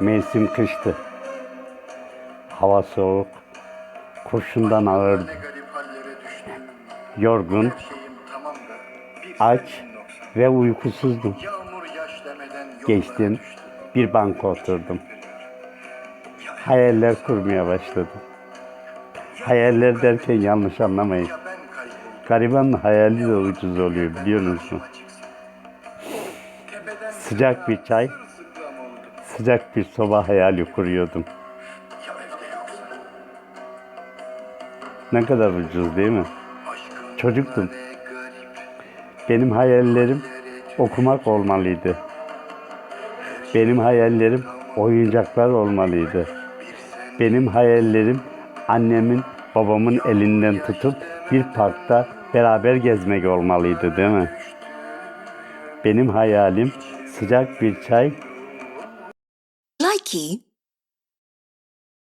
Mevsim kıştı. Hava soğuk. Kurşundan ağırdı. Yorgun, aç ve uykusuzdum. Geçtim. Bir banka oturdum. Hayaller kurmaya başladım. Hayaller derken yanlış anlamayın. Garibanın hayali de ucuz oluyor biliyor musun? Sıcak bir çay. Sıcak bir soba hayali kuruyordum. Ne kadar ucuz değil mi? Çocuktum. Benim hayallerim okumak olmalıydı. Benim hayallerim oyuncaklar olmalıydı. Benim hayallerim annemin babamın elinden tutup bir parkta beraber gezmek olmalıydı değil mi? Benim hayalim sıcak bir çay Nike.